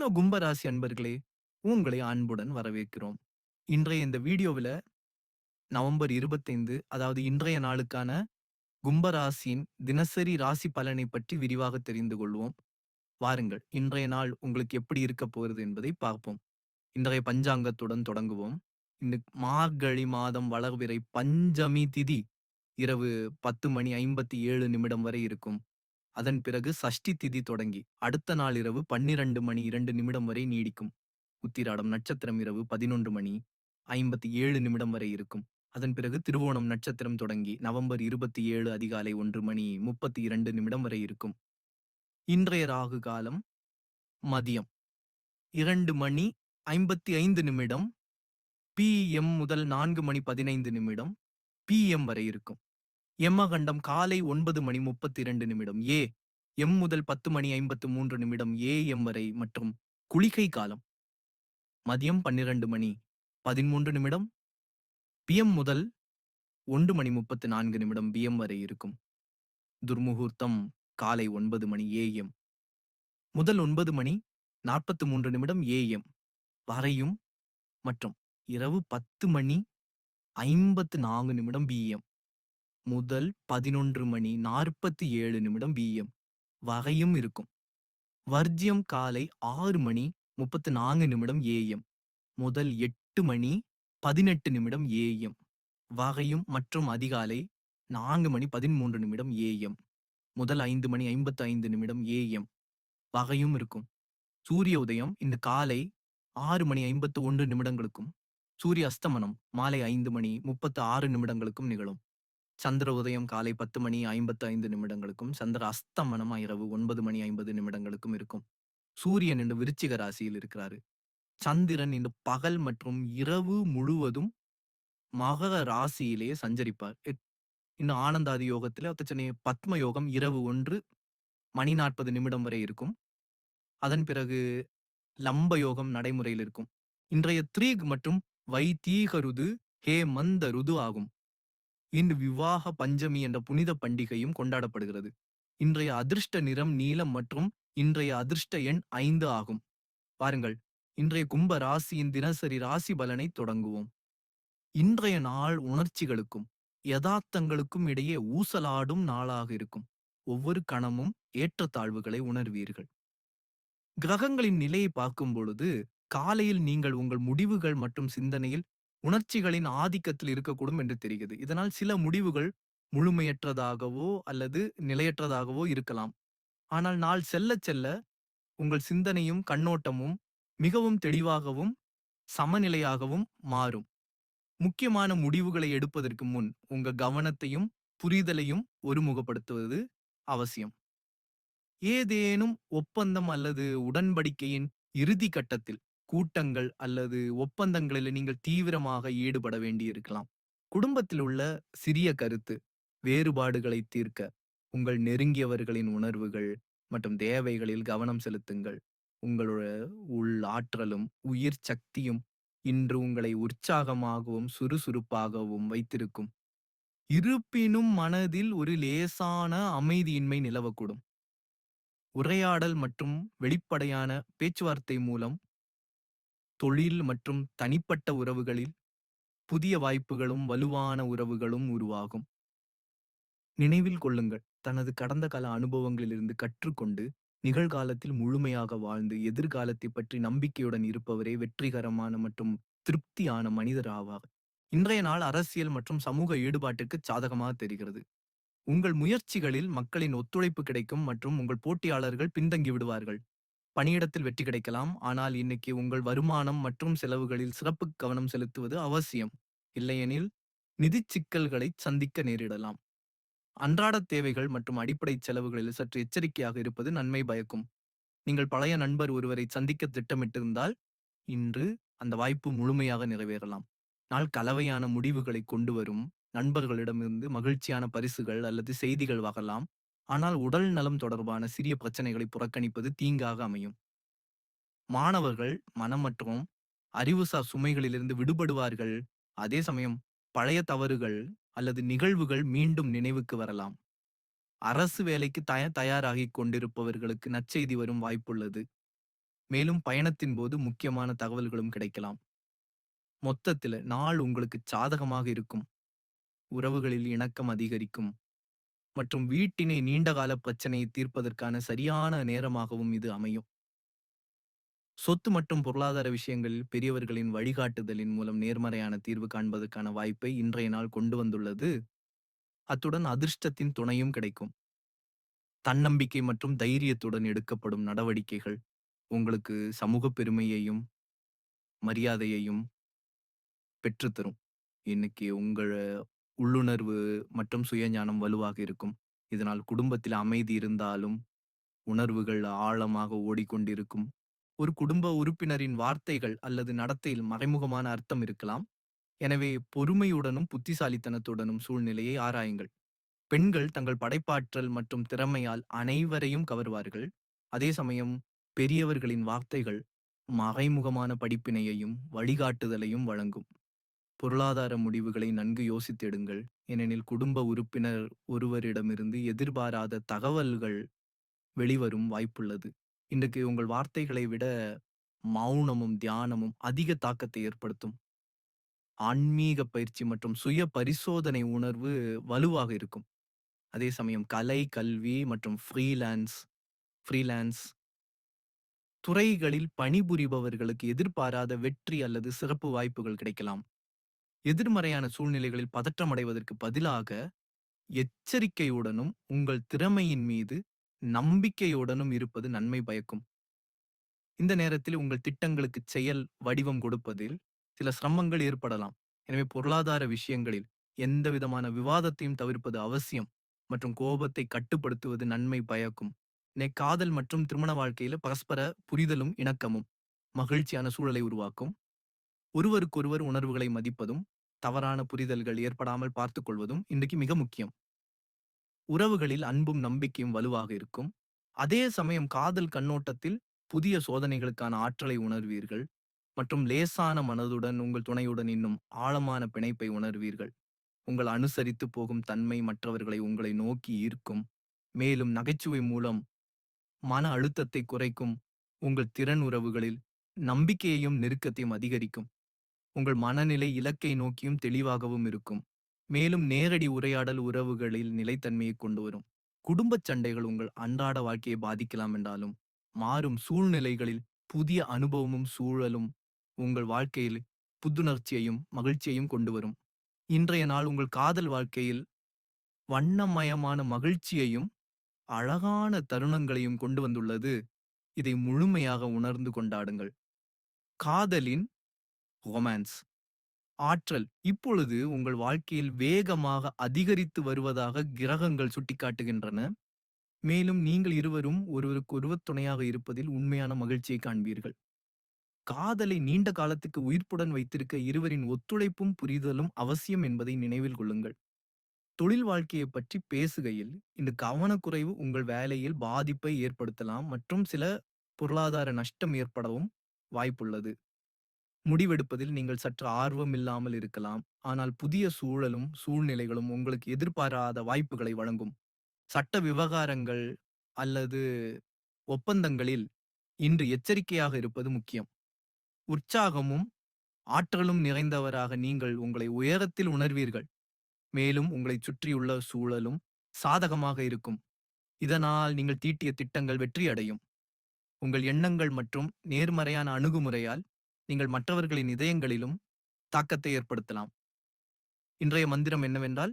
Hello கும்பராசி அன்பர்களே உங்களை அன்புடன் வரவேற்கிறோம். இன்றைய இந்த வீடியோவில் நவம்பர் இருபத்தைந்து அதாவது இன்றைய நாளுக்கான கும்பராசியின் தினசரி ராசி பலனை பற்றி விரிவாக தெரிந்து கொள்வோம். வாருங்கள் இன்றைய நாள் உங்களுக்கு எப்படி இருக்க போகிறது என்பதை பார்ப்போம். இன்றைய பஞ்சாங்கத்துடன் தொடங்குவோம். இந்த மார்கழி மாதம் வளர்விரை பஞ்சமி திதி இரவு பத்து மணி ஐம்பத்தி ஏழு நிமிடம் வரை இருக்கும். அதன் பிறகு சஷ்டி திதி தொடங்கி அடுத்த நாள் இரவு பன்னிரண்டு மணி இரண்டு நிமிடம் வரை நீடிக்கும். உத்திராடம் நட்சத்திரம் இரவு பதினொன்று மணி ஐம்பத்தி ஏழு நிமிடம் வரை இருக்கும். அதன் பிறகு திருவோணம் நட்சத்திரம் தொடங்கி நவம்பர் இருபத்தி ஏழு அதிகாலை ஒன்று மணி முப்பத்தி இரண்டு நிமிடம் வரை இருக்கும். இன்றைய ராகு காலம் மதியம் இரண்டு மணி ஐம்பத்தி ஐந்து நிமிடம் பி எம் முதல் நான்கு மணி பதினைந்து நிமிடம் பி எம் வரை இருக்கும். எம்மகண்டம் காலை ஒன்பது மணி முப்பத்தி இரண்டு நிமிடம். ஏ எம் முதல் பத்து மணி ஐம்பத்து மூன்று நிமிடம். ஏ எம் வரை மற்றும் குளிகை காலம். மதியம் பன்னிரண்டு மணி பதிமூன்று நிமிடம். பிஎம் முதல் ஒன்று மணி முப்பத்து நான்கு நிமிடம். பிஎம் வரை இருக்கும். துர்முகூர்த்தம் காலை ஒன்பது மணி. ஏஎம் முதல் ஒன்பது மணி நாற்பத்து மூன்று நிமிடம். ஏஎம் வரையும் மற்றும் இரவு பத்து மணி ஐம்பத்து நான்கு நிமிடம். பிஎம் முதல் பதினொன்று மணி நாற்பத்தி ஏழு நிமிடம் பிஎம் வகையும் இருக்கும். வர்ஜியம் காலை ஆறு மணி முப்பத்து நான்கு நிமிடம் ஏஎம். முதல் எட்டு மணி பதினெட்டு நிமிடம் ஏஎம். வகையும் மற்றும் அதிகாலை நான்கு மணி பதிமூன்று நிமிடம் ஏஎம். முதல் ஐந்து மணி ஐம்பத்து ஐந்து நிமிடம் ஏஎம். வகையும் இருக்கும். சூரிய உதயம் இந்த காலை ஆறு மணி ஐம்பத்து ஒன்று நிமிடங்களுக்கும் சூரிய அஸ்தமனம் மாலை ஐந்து மணி முப்பத்து ஆறு நிமிடங்களுக்கும் நிகழும். சந்திர உதயம் காலை பத்து மணி ஐம்பத்து ஐந்து நிமிடங்களுக்கும் சந்திர அஸ்தமனமா இரவு ஒன்பது மணி ஐம்பது நிமிடங்களுக்கும் இருக்கும். சூரியன் என்று விருச்சிக ராசியில் இருக்கிறாரு. சந்திரன் இன்று பகல் மற்றும் இரவு முழுவதும் மகர ராசியிலே சஞ்சரிப்பார். இன்னும் ஆனந்தாதி யோகத்திலே ஒத்தச்சனை பத்ம யோகம் இரவு ஒன்று மணி நாற்பது நிமிடம் வரை இருக்கும். அதன் பிறகு லம்ப யோகம் நடைமுறையில் இருக்கும். இன்றைய த்ரீக் மற்றும் வைத்தீகருது ஹே மந்த ருது ஆகும். இன்று விவாக பஞ்சமி என்ற புனித பண்டிகையும் கொண்டாடப்படுகிறது. இன்றைய அதிர்ஷ்ட நிறம் நீலம் மற்றும் இன்றைய அதிர்ஷ்ட எண் ஐந்து ஆகும். பாருங்கள் இன்றைய கும்ப ராசியின் தினசரி ராசி பலனை தொடங்குவோம். இன்றைய நாள் உணர்ச்சிகளுக்கும் யதார்த்தங்களுக்கும் இடையே ஊசலாடும் நாளாக இருக்கும். ஒவ்வொரு கணமும் ஏற்றத்தாழ்வுகளை உணர்வீர்கள். கிரகங்களின் நிலையை பார்க்கும் பொழுது காலையில் நீங்கள் உங்கள் முடிவுகள் மற்றும் சிந்தனையில் உணர்ச்சிகளின் ஆதிக்கத்தில் இருக்கக்கூடும் என்று தெரிகிறது. இதனால் சில முடிவுகள் முழுமையற்றதாகவோ அல்லது நிலையற்றதாகவோ இருக்கலாம். ஆனால் நாள் செல்ல செல்ல உங்கள் சிந்தனையும் கண்ணோட்டமும் மிகவும் தெளிவாகவும் சமநிலையாகவும் மாறும். முக்கியமான முடிவுகளை எடுப்பதற்கு முன் உங்க கவனத்தையும் புரிதலையும் ஒருமுகப்படுத்துவது அவசியம். ஏதேனும் ஒப்பந்தம் அல்லது உடன்படிக்கையின் இறுதி கட்டத்தில் கூட்டங்கள் அல்லது ஒப்பந்தங்களில் நீங்கள் தீவிரமாக ஈடுபட வேண்டியிருக்கலாம். குடும்பத்தில் உள்ள சிறிய கருத்து வேறுபாடுகளை தீர்க்க உங்கள் நெருங்கியவர்களின் உணர்வுகள் மற்றும் தேவைகளில் கவனம் செலுத்துங்கள். உங்களோட உள் ஆற்றலும் உயிர் சக்தியும் இன்று உங்களை உற்சாகமாகவும் சுறுசுறுப்பாகவும் வைத்திருக்கும். இருப்பினும் மனதில் ஒரு லேசான அமைதியின்மை நிலவக்கூடும். உரையாடல் மற்றும் வெளிப்படையான பேச்சுவார்த்தை மூலம் தொழில் மற்றும் தனிப்பட்ட உறவுகளில் புதிய வாய்ப்புகளும் வலுவான உறவுகளும் உருவாகும். நினைவில் கொள்ளுங்கள். தனது கடந்த கால அனுபவங்களிலிருந்து கற்றுக்கொண்டு நிகழ்காலத்தில் முழுமையாக வாழ்ந்து எதிர்காலத்தை பற்றி நம்பிக்கையுடன் இருப்பவரே வெற்றிகரமான மற்றும் திருப்தியான மனிதர் ஆவார். இன்றைய நாள் அரசியல் மற்றும் சமூக ஈடுபாட்டுக்கு சாதகமாக தெரிகிறது. உங்கள் முயற்சிகளில் மக்களின் ஒத்துழைப்பு கிடைக்கும் மற்றும் உங்கள் போட்டியாளர்கள் பின்தங்கி விடுவார்கள். பணியிடத்தில் வெற்றி கிடைக்கலாம். ஆனால் இன்னைக்கு உங்கள் வருமானம் மற்றும் செலவுகளில் சிறப்பு கவனம் செலுத்துவது அவசியம். இல்லையெனில் நிதி சிக்கல்களை சந்திக்க நேரிடலாம். அன்றாட தேவைகள் மற்றும் அடிப்படை செலவுகளில் சற்று எச்சரிக்கையாக இருப்பது நன்மை பயக்கும். நீங்கள் பழைய நண்பர் ஒருவரை சந்திக்க திட்டமிட்டிருந்தால் இன்று அந்த வாய்ப்பு முழுமையாக நிறைவேறலாம். நாள் கலவையான முடிவுகளை கொண்டு வரும் நண்பர்களிடமிருந்து மகிழ்ச்சியான பரிசுகள் அல்லது செய்திகள் வாங்கலாம். ஆனால் உடல் நலம் தொடர்பான சிறிய பிரச்சனைகளை புறக்கணிப்பது தீங்காக அமையும். மாணவர்கள் மனம் மற்றும் அறிவுசார் சுமைகளிலிருந்து விடுபடுவார்கள். அதே சமயம் பழைய தவறுகள் அல்லது நிகழ்வுகள் மீண்டும் நினைவுக்கு வரலாம். அரசு வேலைக்கு தய தயாராகி கொண்டிருப்பவர்களுக்கு நற்செய்தி வரும் வாய்ப்புள்ளது. மேலும் பயணத்தின் போது முக்கியமான தகவல்களும் கிடைக்கலாம். மொத்தத்தில் நாள் உங்களுக்கு சாதகமாக இருக்கும். உறவுகளில் இணக்கம் அதிகரிக்கும். மற்றும் வீட்டினை நீண்டகால பிரச்சனையை தீர்ப்பதற்கான சரியான நேரமாகவும் இது அமையும். சொத்து மற்றும் பொருளாதார விஷயங்களில் பெரியவர்களின் வழிகாட்டுதலின் மூலம் நேர்மறையான தீர்வு காண்பதற்கான வாய்ப்பை இன்றைய நாள் கொண்டு வந்துள்ளது. அத்துடன் அதிர்ஷ்டத்தின் துணையும் கிடைக்கும். தன்னம்பிக்கை மற்றும் தைரியத்துடன் எடுக்கப்படும் நடவடிக்கைகள் உங்களுக்கு சமூக பெருமையையும் மரியாதையையும் பெற்றுத்தரும். இன்னைக்கு உங்கள் உள்ளுணர்வு மற்றும் சுயஞானம் வலுவாக இருக்கும். இதனால் குடும்பத்தில் அமைதி இருந்தாலும் உணர்வுகள் ஆழமாக ஓடிக்கொண்டிருக்கும். ஒரு குடும்ப உறுப்பினரின் வார்த்தைகள் அல்லது நடத்தையில் மறைமுகமான அர்த்தம் இருக்கலாம். எனவே பொறுமையுடனும் புத்திசாலித்தனத்துடனும் சூழ்நிலையை ஆராயுங்கள். பெண்கள் தங்கள் படைப்பாற்றல் மற்றும் திறமையால் அனைவரையும் கவர்வார்கள். அதே சமயம் பெரியவர்களின் வார்த்தைகள் மறைமுகமான படிப்பினையையும் வழிகாட்டுதலையும் வழங்கும். பொருளாதார முடிவுகளை நன்கு யோசித்தெடுங்கள். ஏனெனில் குடும்ப உறுப்பினர் ஒருவரிடமிருந்து எதிர்பாராத தகவல்கள் வெளிவரும் வாய்ப்புள்ளது. இன்றைக்கு உங்கள் வார்த்தைகளை விட மௌனமும் தியானமும் அதிக தாக்கத்தை ஏற்படுத்தும். ஆன்மீக பயிற்சி மற்றும் சுய பரிசோதனை உணர்வு வலுவாக இருக்கும். அதே சமயம் கலை கல்வி மற்றும் ஃப்ரீலான்ஸ் ஃப்ரீலான்ஸ் துறைகளில் பணிபுரிபவர்களுக்கு எதிர்பாராத வெற்றி அல்லது சிறப்பு வாய்ப்புகள் கிடைக்கலாம். எதிர்மறையான சூழ்நிலைகளில் பதற்றமடைவதற்கு பதிலாக எச்சரிக்கையுடனும் உங்கள் திறமையின் மீது நம்பிக்கையுடனும் இருப்பது நன்மை பயக்கும். இந்த நேரத்தில் உங்கள் திட்டங்களுக்கு செயல் வடிவம் கொடுப்பதில் சில சிரமங்கள் ஏற்படலாம். எனவே பொருளாதார விஷயங்களில் எந்த விதமான விவாதத்தையும் தவிர்ப்பது அவசியம். மற்றும் கோபத்தை கட்டுப்படுத்துவது நன்மை பயக்கும். நே காதல் மற்றும் திருமண வாழ்க்கையில பரஸ்பர புரிதலும் இணக்கமும் மகிழ்ச்சியான சூழலை உருவாக்கும். ஒருவருக்கொருவர் உணர்வுகளை மதிப்பதும் தவறான புரிதல்கள் ஏற்படாமல் பார்த்துக் கொள்வதும் இன்றைக்கு மிக முக்கியம். உறவுகளில் அன்பும் நம்பிக்கையும் வலுவாக இருக்கும். அதே சமயம் காதல் கண்ணோட்டத்தில் புதிய சோதனைகளுக்கான ஆற்றலை உணர்வீர்கள். மற்றும் லேசான மனதுடன் உங்கள் துணையுடன் இன்னும் ஆழமான பிணைப்பை உணர்வீர்கள். உங்கள் அனுசரித்து போகும் தன்மை மற்றவர்களை உங்களை நோக்கி ஈர்க்கும். மேலும் நகைச்சுவை மூலம் மன அழுத்தத்தை குறைக்கும். உங்கள் திறன் உறவுகளில் நம்பிக்கையையும் நெருக்கத்தையும் அதிகரிக்கும். உங்கள் மனநிலை இலக்கை நோக்கியும் தெளிவாகவும் இருக்கும். மேலும் நேரடி உரையாடல் உறவுகளில் நிலைத்தன்மையை கொண்டு வரும். குடும்பச் சண்டைகள் உங்கள் அன்றாட வாழ்க்கையை பாதிக்கலாம் என்றாலும் மாறும் சூழ்நிலைகளில் புதிய அனுபவமும் சூழலும் உங்கள் வாழ்க்கையில் புத்துணர்ச்சியையும் மகிழ்ச்சியையும் கொண்டு வரும். இன்றைய நாள் உங்கள் காதல் வாழ்க்கையில் வண்ணமயமான மகிழ்ச்சியையும் அழகான தருணங்களையும் கொண்டு வந்துள்ளது. இதை முழுமையாக உணர்ந்து கொண்டாடுங்கள். காதலின் ரொமான்ஸ் ஆற்றல் இப்பொழுது உங்கள் வாழ்க்கையில் வேகமாக அதிகரித்து வருவதாக கிரகங்கள் சுட்டிக்காட்டுகின்றன. மேலும் நீங்கள் இருவரும் ஒருவருக்கு ஒருவர் துணையாக இருப்பதில் உண்மையான மகிழ்ச்சியை காண்பீர்கள். காதலை நீண்ட காலத்துக்கு உயிர்ப்புடன் வைத்திருக்க இருவரின் ஒத்துழைப்பும் புரிதலும் அவசியம் என்பதை நினைவில் கொள்ளுங்கள். தொழில் வாழ்க்கையை பற்றி பேசுகையில் இந்த கவனக்குறைவு உங்கள் வேலையில் பாதிப்பை ஏற்படுத்தலாம் மற்றும் சில பொருளாதார நஷ்டம் ஏற்படவும் வாய்ப்புள்ளது. முடிவெடுப்பதில் நீங்கள் சற்று ஆர்வம் இல்லாமல் இருக்கலாம். ஆனால் புதிய சூழலும் சூழ்நிலைகளும் உங்களுக்கு எதிர்பாராத வாய்ப்புகளை வழங்கும். சட்ட விவகாரங்கள் அல்லது ஒப்பந்தங்களில் இன்று எச்சரிக்கையாக இருப்பது முக்கியம். உற்சாகமும் ஆற்றலும் நிறைந்தவராக நீங்கள் உங்களை உயரத்தில் உணர்வீர்கள். மேலும் உங்களை சுற்றியுள்ள சூழலும் சாதகமாக இருக்கும். இதனால் நீங்கள் தீட்டிய திட்டங்கள் வெற்றியடையும். உங்கள் எண்ணங்கள் மற்றும் நேர்மறையான அணுகுமுறையால் நீங்கள் மற்றவர்களின் இதயங்களிலும் தாக்கத்தை ஏற்படுத்தலாம். இன்றைய மந்திரம் என்னவென்றால்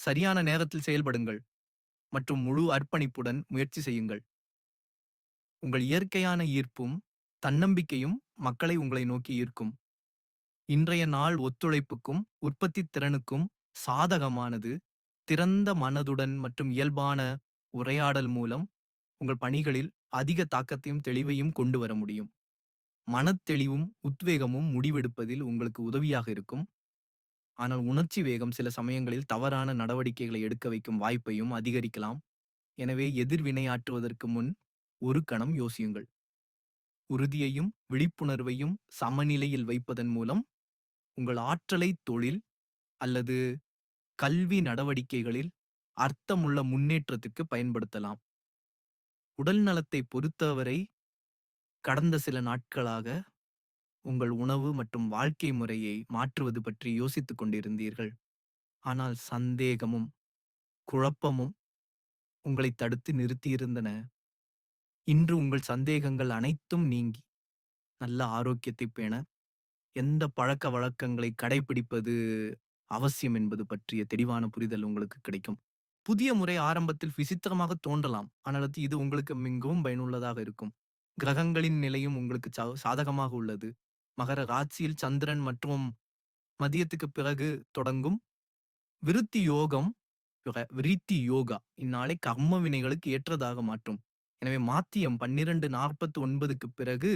சரியான நேரத்தில் செயல்படுங்கள் மற்றும் முழு அர்ப்பணிப்புடன் முயற்சி செய்யுங்கள். உங்கள் இயற்கையான ஈர்ப்பும் தன்னம்பிக்கையும் மக்களை உங்களை நோக்கி ஈர்க்கும். இன்றைய நாள் ஒத்துழைப்புக்கும் உற்பத்தி திறனுக்கும் சாதகமானது. திறந்த மனதுடன் மற்றும் இயல்பான உரையாடல் மூலம் உங்கள் பணிகளில் அதிக தாக்கத்தையும் தெளிவையும் கொண்டு வர முடியும். மனத்தெளிவும் உத்வேகமும் முடிவெடுப்பதில் உங்களுக்கு உதவியாக இருக்கும். ஆனால் உணர்ச்சி வேகம் சில சமயங்களில் தவறான நடவடிக்கைகளை எடுக்க வைக்கும் வாய்ப்பையும் அதிகரிக்கலாம். எனவே எதிர்வினையாற்றுவதற்கு முன் ஒரு கணம் யோசியுங்கள். உறுதியையும் விழிப்புணர்வையும் சமநிலையில் வைப்பதன் மூலம் உங்கள் ஆற்றலை தொழில் அல்லது கல்வி நடவடிக்கைகளில் அர்த்தமுள்ள முன்னேற்றத்துக்கு பயன்படுத்தலாம். உடல் நலத்தை பொறுத்தவரை கடந்த சில நாட்களாக உங்கள் உணவு மற்றும் வாழ்க்கை முறையை மாற்றுவது பற்றி யோசித்துக் கொண்டிருந்தீர்கள். ஆனால் சந்தேகமும், குழப்பமும் உங்களை தடுத்து நிறுத்தியிருந்தன. இன்று உங்கள் சந்தேகங்கள் அனைத்தும் நீங்கி, நல்ல ஆரோக்கியத்தைப் பேண, எந்த பழக்க வழக்கங்களை கடைபிடிப்பது அவசியம் என்பது பற்றிய தெளிவான புரிதல் உங்களுக்கு கிடைக்கும். புதிய முறை ஆரம்பத்தில் விசித்திரமாக தோன்றலாம். ஆனால் அது இது உங்களுக்கு மிகவும் பயனுள்ளதாக இருக்கும். கிரகங்களின் நிலையும் உங்களுக்கு சா சாதகமாக உள்ளது. மகர ராசியில் சந்திரன் மற்றும் மதியத்துக்கு பிறகு தொடங்கும் விருத்தி யோகம் விருத்தி யோகா இந்நாளை கர்ம வினைகளுக்கு ஏற்றதாக மாற்றும். எனவே மாத்தியம் 12:49க்கு பிறகு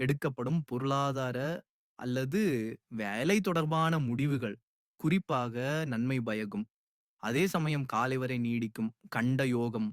எடுக்கப்படும் பொருளாதார அல்லது வேலை தொடர்பான முடிவுகள் குறிப்பாக நன்மை பயக்கும். அதே சமயம் காலை வரை நீடிக்கும் கண்ட யோகம்.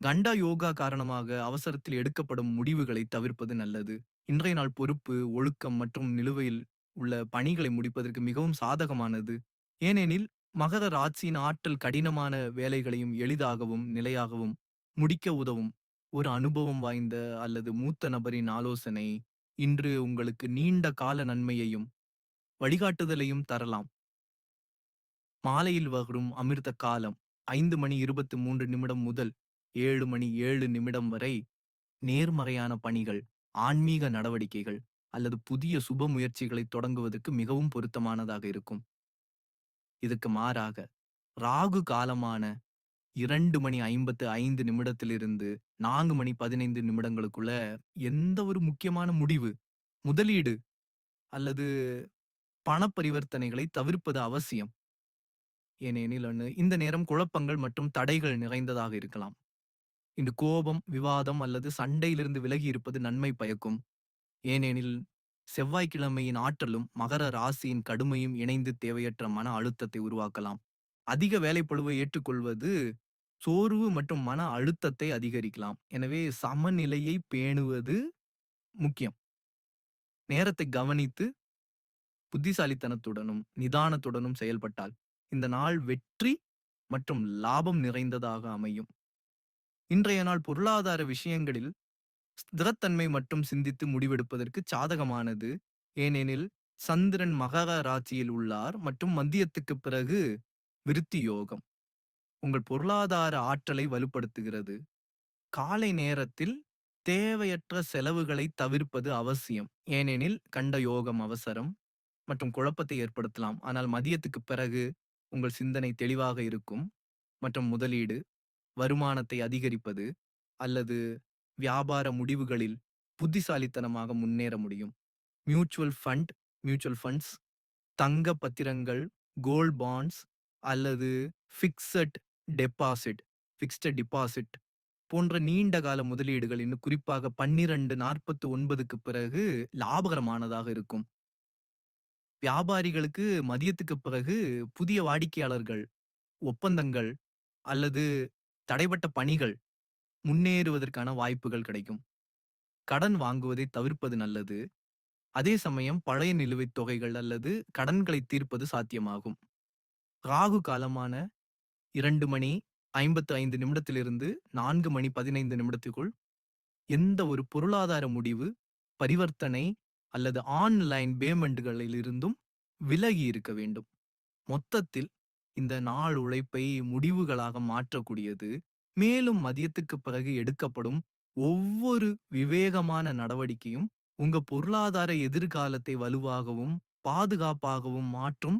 கண்டா யோகா காரணமாக அவசரத்தில் எடுக்கப்படும் முடிவுகளை தவிர்ப்பது நல்லது. இன்றைய நாள் பொறுப்பு, ஒழுக்கம் மற்றும் நிலுவையில் உள்ள பணிகளை முடிப்பதற்கு மிகவும் சாதகமானது. ஏனெனில் மகர ராசியின் ஆற்றல் கடினமான வேலைகளையும் எளிதாகவும், நிலையாகவும் முடிக்க உதவும். ஒரு அனுபவம் வாய்ந்த அல்லது மூத்த நபரின் ஆலோசனை இன்று உங்களுக்கு நீண்ட கால நன்மையையும், வழிகாட்டுதலையும் தரலாம். மாலையில் வரும் அமிர்த காலம் 5:23 நிமிடம் முதல் 7:07 நிமிடம் வரை நேர்மறையான பணிகள், ஆன்மீக நடவடிக்கைகள் அல்லது புதிய சுப முயற்சிகளை தொடங்குவதற்கு மிகவும் பொருத்தமானதாக இருக்கும். இதுக்கு மாறாக, ராகு காலமான 2:55 நிமிடத்திலிருந்து 4:15 நிமிடங்களுக்குள்ள எந்த ஒரு முக்கியமான முடிவு, முதலீடு அல்லது பண பரிவர்த்தனைகளை தவிர்ப்பது அவசியம். ஏனெனில் இந்த நேரம் குழப்பங்கள் மற்றும் தடைகள் நிறைந்ததாக இருக்கலாம். இன்று கோபம், விவாதம் அல்லது சண்டையிலிருந்து விலகி இருப்பது நன்மை பயக்கும். ஏனெனில் செவ்வாய்க்கிழமையின் ஆற்றலும், மகர ராசியின் கடுமையும் இணைந்து தேவையற்ற மன அழுத்தத்தை உருவாக்கலாம். அதிக வேலைப்பளுவை ஏற்றுக்கொள்வது சோர்வு மற்றும் மன அழுத்தத்தை அதிகரிக்கலாம். எனவே சமநிலையை பேணுவது முக்கியம். நேரத்தை கவனித்து, புத்திசாலித்தனத்துடனும், நிதானத்துடனும் செயல்பட்டால், இந்த நாள் வெற்றி மற்றும் லாபம் நிறைந்ததாக அமையும். இன்றைய நாள் பொருளாதார விஷயங்களில் ஸ்திரத்தன்மை மற்றும் சிந்தித்து முடிவெடுப்பதற்கு சாதகமானது. ஏனெனில் சந்திரன் மகர ராசியில் உள்ளார் மற்றும் மதியத்துக்கு பிறகு விருத்தி யோகம். உங்கள் பொருளாதார ஆற்றலை வலுப்படுத்துகிறது. காலை நேரத்தில் தேவையற்ற செலவுகளை தவிர்ப்பது அவசியம். ஏனெனில் கண்ட யோகம் அவசரம் மற்றும் குழப்பத்தை ஏற்படுத்தலாம். ஆனால் மதியத்துக்கு பிறகு உங்கள் சிந்தனை தெளிவாக இருக்கும் மற்றும் முதலீடு, வருமானத்தை அதிகரிப்பது அல்லது வியாபார முடிவுகளில் புத்திசாலித்தனமாக முன்னேற முடியும். மியூச்சுவல் ஃபண்ட் மியூச்சுவல் ஃபண்ட்ஸ், தங்க பத்திரங்கள், கோல்ட் பாண்ட்ஸ் அல்லது ஃபிக்ஸட் டெபாசிட் ஃபிக்ஸ்டு டிபாசிட் போன்ற நீண்ட கால முதலீடுகள் இன்னும் குறிப்பாக 12:49க்கு பிறகு லாபகரமானதாக இருக்கும். வியாபாரிகளுக்கு மதியத்துக்கு பிறகு புதிய வாடிக்கையாளர்கள், ஒப்பந்தங்கள் அல்லது தடைப்பட்ட பணிகள் முன்னேறுவதற்கான வாய்ப்புகள் கிடைக்கும். கடன் வாங்குவதை தவிர்ப்பது நல்லது. அதே சமயம் பழைய நிலுவைத் தொகைகள் அல்லது கடன்களை தீர்ப்பது சாத்தியமாகும். ராகு காலமான 2:55 நிமிடத்திலிருந்து நான்கு மணி பதினைந்து நிமிடத்துக்குள் எந்த ஒரு பொருளாதார முடிவு, பரிவர்த்தனை அல்லது ஆன்லைன் பேமெண்ட்களிலிருந்தும் விலகி இருக்க வேண்டும். மொத்தத்தில் இந்த நாள் உழைப்பை முடிவுகளாக மாற்றக்கூடியது. மேலும் மதியத்துக்கு பிறகு எடுக்கப்படும் ஒவ்வொரு விவேகமான நடவடிக்கையும் உங்க பொருளாதார எதிர்காலத்தை வலுவாகவும், பாதுகாப்பாகவும் மாற்றும்